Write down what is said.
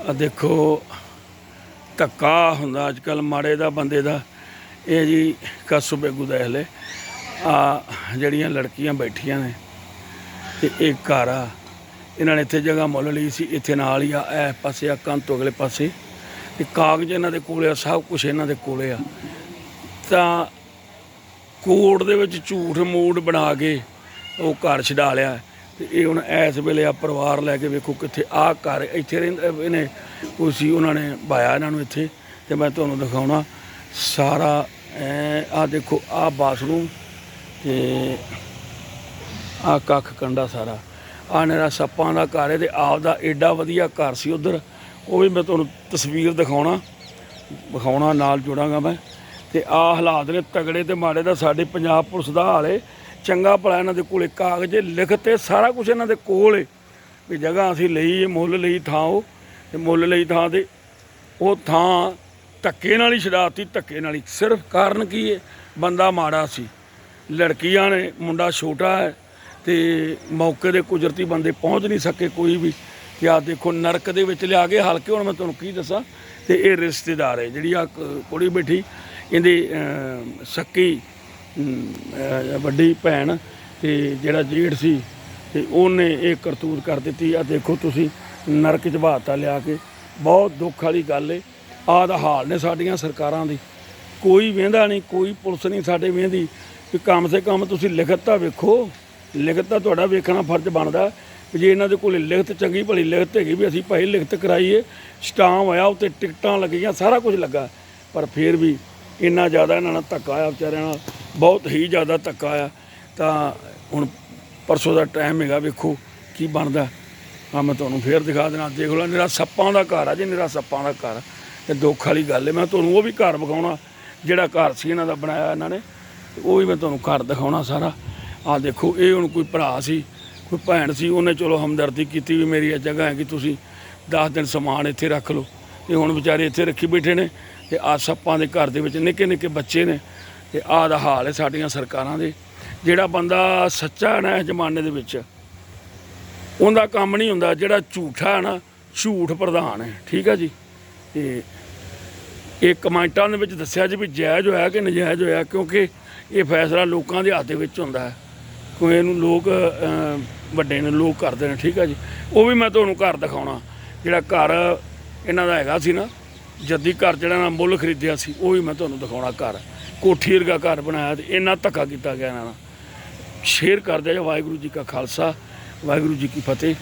ਆ ਦੇਖੋ, ਧੱਕਾ ਹੁੰਦਾ ਅੱਜ ਕੱਲ ਮਾੜੇ ਦਾ, ਬੰਦੇ ਦਾ। ਇਹ ਜੀ ਕਸੂ ਬੇਗੂ ਦਾ ਆ ਜਿਹੜੀਆਂ ਲੜਕੀਆਂ ਬੈਠੀਆਂ ਨੇ, ਤੇ ਇਹ ਘਰ ਆ। ਇਹਨਾਂ ਨੇ ਇੱਥੇ ਜਗ੍ਹਾ ਮੁੱਲ ਲਈ ਸੀ, ਇੱਥੇ ਨਾਲ ਹੀ ਆ, ਇਹ ਪਾਸੇ ਆ ਕੰਨ ਤੋਂ ਅਗਲੇ ਪਾਸੇ। ਤੇ ਕਾਗਜ਼ ਇਹਨਾਂ ਦੇ ਕੋਲੇ ਆ, ਸਭ ਕੁਝ ਇਹਨਾਂ ਦੇ ਕੋਲੇ ਆ। ਤਾਂ ਕੋਰਟ ਦੇ ਵਿੱਚ ਝੂਠ ਮੂਡ ਬਣਾ ਕੇ ਉਹ ਘਰ ਛਡਾ ਲਿਆ। ਤੇ ਇਹ ਹੁਣ ਇਸ ਵੇਲੇ ਆ ਪਰਿਵਾਰ ਲੈ ਕੇ ਵੇਖੋ ਕਿੱਥੇ ਆ ਘਰ ਇੱਥੇ ਰਹਿੰਦਾ ਇਹਨੇ ਕੋਈ ਸੀ ਉਹਨਾਂ ਨੇ ਬਾਇਆ ਇਹਨਾਂ ਨੂੰ ਇੱਥੇ ਤੇ ਮੈਂ ਤੁਹਾਨੂੰ ਦਿਖਾਉਣਾ। ਸਾਰਾ ਆ ਦੇਖੋ ਆ ਬਾਥਰੂਮ ਤੇ ਆ ਕੱਖ ਕੰਡਾ ਸਾਰਾ। ਆ ਮੇਰਾ ਸੱਪਾਂ ਦਾ ਘਰ ਹੈ ਤੇ ਆਪ ਦਾ ਐਡਾ ਵਧੀਆ ਘਰ ਸੀ ਉਧਰ। ਉਹ ਵੀ ਮੈਂ ਤੁਹਾਨੂੰ ਤਸਵੀਰ ਦਿਖਾਉਣਾ। ਵਿਖਾਉਣਾ, ਨਾਲ ਜੁੜਾਂਗਾ ਮੈਂ। ਤੇ ਆ ਹਾਲਾਤ ਨੇ ਤਗੜੇ ਤੇ ਮਾੜੇ ਦਾ ਸਾਡੇ ਪੰਜਾਬ ਪੁਲਿਸ ਦਾ ਹਾਲ ਏ ਚੰਗਾ ਭਲਾ ਇਹਨਾਂ ਦੇ ਕੋਲੇ ਕਾਗਜ਼ ਲਿਖਤ ਲਿਖਤੇ ਸਾਰਾ ਕੁਝ ਇਹਨਾਂ ਦੇ ਕੋਲ ਏ ਵੀ ਜਗ੍ਹਾ ਅਸੀਂ ਲਈ ਏ ਮੁੱਲ ਲਈ ਥਾਂ ਉਹ ਤੇ ਮੁੱਲ ਲਈ ਥਾਂ ਤੇ ਉਹ ਥਾਂ ਧੱਕੇ ਨਾਲ ਹੀ ਛਡਾਤੀ ਧੱਕੇ ਨਾਲ ਹੀ। ਸਿਰਫ ਕਾਰਨ ਕੀ ਏ ਬੰਦਾ ਮਾੜਾ ਸੀ। ਲੜਕੀਆਂ ਨੇ ਮੁੰਡਾ ਛੋਟਾ ਹੈ ਤੇ ਮੌਕੇ ਦੇ ਕੁਦਰਤੀ ਬੰਦੇ ਪਹੁੰਚ ਨਹੀਂ ਸਕੇ ਕੋਈ ਵੀ। ਤੇ ਆ ਦੇਖੋ ਨਰਕ ਦੇ ਵਿੱਚ ਲਿਆ ਕੇ ਹਲਕੇ ਹੁਣ ਮੈਂ ਤੁਹਾਨੂੰ ਕੀ ਦੱਸਾਂ? ਤੇ ਇਹ ਰਿਸ਼ਤੇਦਾਰ ਹੈ ਜਿਹੜੀ ਆ ਕੁੜੀ ਬੈਠੀ ਇਹਦੇ ਅਮ, ਸੱਕੀ ਵੱਡੀ ਭੈਣ ਤੇ ਜਿਹੜਾ ਜੇਠ ਸੀ ਤੇ ਉਹਨੇ ਇਹ ਕਰਤੂਤ ਕਰ ਦਿੱਤੀ। ਆ ਦੇਖੋ ਤੁਸੀਂ, ਨਰਕ ਚ ਬਹਾਤਾ ਲਿਆ ਕੇ। ਬਹੁਤ ਦੁੱਖ ਵਾਲੀ ਗੱਲ ਏ। ਆਹ ਦਾ ਹਾਲ ਨੇ ਸਾਡੀਆਂ ਸਰਕਾਰਾਂ ਦੀ। ਕੋਈ ਵੇਂਦਾ ਨਹੀਂ, ਕੋਈ ਪੁਲਿਸ ਨਹੀਂ ਸਾਡੇ ਵੇਂਦੀ। ਕਿ ਕਮ ਸੇ ਕਮ ਤੁਸੀਂ ਲਿਖਤ ਤਾਂ ਵੇਖੋ। ਲਿਖਤ ਤਾਂ ਤੁਹਾਡਾ ਵੇਖਣਾ ਫਰਜ਼ ਬਣਦਾ। ਵੀ ਜੇ ਇਹਨਾਂ ਦੇ ਕੋਲ ਲਿਖਤ ਚੰਗੀ ਭਲੀ ਲਿਖਤ ਹੈਗੀ ਵੀ ਅਸੀਂ ਭਾਈ ਲਿਖਤ ਕਰਾਈਏ। ਸਟਾਮ ਹੋਇਆ, ਉੱਤੇ ਟਿਕਟਾਂ ਲੱਗੀਆਂ, ਸਾਰਾ ਕੁਝ ਲੱਗਾ। ਪਰ ਫਿਰ ਵੀ ਇੰਨਾ ਜ਼ਿਆਦਾ ਇਹਨਾਂ ਨਾਲ ਧੱਕਾ ਆਇਆ, ਵਿਚਾਰਿਆਂ ਨਾਲ ਬਹੁਤ ਹੀ ਜ਼ਿਆਦਾ ਧੱਕਾ ਆਇਆ। ਤਾਂ ਹੁਣ ਪਰਸੋਂ ਦਾ ਟਾਈਮ ਹੈਗਾ, ਵੇਖੋ ਕੀ ਬਣਦਾ। ਆ ਮੈਂ ਤੁਹਾਨੂੰ ਫੇਰ ਦਿਖਾ ਦੇਣਾ ਦੇਖ ਲਓ ਨਿਰਾ ਸੱਪਾਂ ਦਾ ਘਰ ਆ ਜੀ ਨਿਰਾ ਸੱਪਾਂ ਦਾ ਘਰ। ਤੇ ਦੁੱਖ ਵਾਲੀ ਗੱਲ ਹੈ, ਮੈਂ ਤੁਹਾਨੂੰ ਉਹ ਵੀ ਘਰ ਵਿਖਾਉਣਾ, ਜਿਹੜਾ ਘਰ ਸੀ ਇਹਨਾਂ ਦਾ ਬਣਾਇਆ ਇਹਨਾਂ ਨੇ। ਉਹ ਵੀ ਮੈਂ ਤੁਹਾਨੂੰ ਘਰ ਦਿਖਾਉਣਾ ਸਾਰਾ। ਆ ਦੇਖੋ, ਇਹ ਹੁਣ ਕੋਈ ਭਰਾ ਸੀ, ਕੋਈ ਭੈਣ ਸੀ, ਉਹਨੇ ਚਲੋ ਹਮਦਰਦੀ ਕੀਤੀ ਵੀ ਮੇਰੀ ਇਹ ਜਗ੍ਹਾ ਹੈ ਕਿ ਤੁਸੀਂ 10 ਦਿਨ ਸਮਾਨ ਇੱਥੇ ਰੱਖ ਲਓ। ਤੇ ਹੁਣ ਵਿਚਾਰੇ ਇੱਥੇ ਰੱਖੀ ਬੈਠੇ ਨੇ। ਤੇ ਆ ਸੱਪਾਂ ਦੇ ਘਰ ਦੇ ਵਿੱਚ ਨਿੱਕੇ ਨਿੱਕੇ ਬੱਚੇ ਨੇ ਤੇ ਆਹ ਦਾ ਹਾਲ ਹੈ ਸਾਡੀਆਂ ਸਰਕਾਰਾਂ ਦੇ। ਜਿਹੜਾ ਬੰਦਾ ਸੱਚਾ ਹੈ ਨਾ ਇਸ ਜ਼ਮਾਨੇ ਦੇ ਵਿੱਚ, ਉਹਦਾ ਕੰਮ ਨਹੀਂ ਹੁੰਦਾ, ਜਿਹੜਾ ਝੂਠਾ ਹੈ ਨਾ, ਝੂਠ ਪ੍ਰਧਾਨ ਹੈ। ਠੀਕ ਹੈ ਜੀ? ਤੇ ਇਹ ਕਮੈਂਟਾਂ ਦੇ ਵਿੱਚ ਦੱਸਿਆ ਜੀ ਵੀ ਜਾਇਜ਼ ਹੋਇਆ ਕਿ ਨਜਾਇਜ਼ ਹੋਇਆ, ਕਿਉਂਕਿ ਇਹ ਫੈਸਲਾ ਲੋਕਾਂ ਦੇ ਹੱਥ ਦੇ ਵਿੱਚ ਹੁੰਦਾ ਹੈ। ਕੋਈ ਇਹਨੂੰ ਲੋਕ ਵੱਡੇ ਨੇ, ਲੋਕ ਕਰਦੇ ਨੇ। ਠੀਕ ਹੈ ਜੀ? ਉਹ ਵੀ ਮੈਂ ਤੁਹਾਨੂੰ ਘਰ ਦਿਖਾਉਣਾ। ਜਿਹੜਾ ਘਰ ਇਹਨਾਂ ਦਾ ਹੈਗਾ ਸੀ ਨਾ ਜੱਦੀ ਘਰ ਜਿਹੜਾ ਨਾ ਮੁੱਲ ਖਰੀਦਿਆ ਸੀ, ਉਹ ਵੀ ਮੈਂ ਤੁਹਾਨੂੰ ਦਿਖਾਉਣਾ ਘਰ। ਕੋਠੀ ਵਰਗਾ ਘਰ ਬਣਾਇਆ ਤੇ ਇੰਨਾ ਧੱਕਾ ਕੀਤਾ ਗਿਆ ਇਹਨਾਂ ਨਾਲ। ਸ਼ੇਅਰ ਕਰਦੇ ਜਾ ਵਾਹਿਗੁਰੂ ਜੀ ਕਾ ਖਾਲਸਾ, ਵਾਹਿਗੁਰੂ ਜੀ ਕੀ ਫਤਿਹ।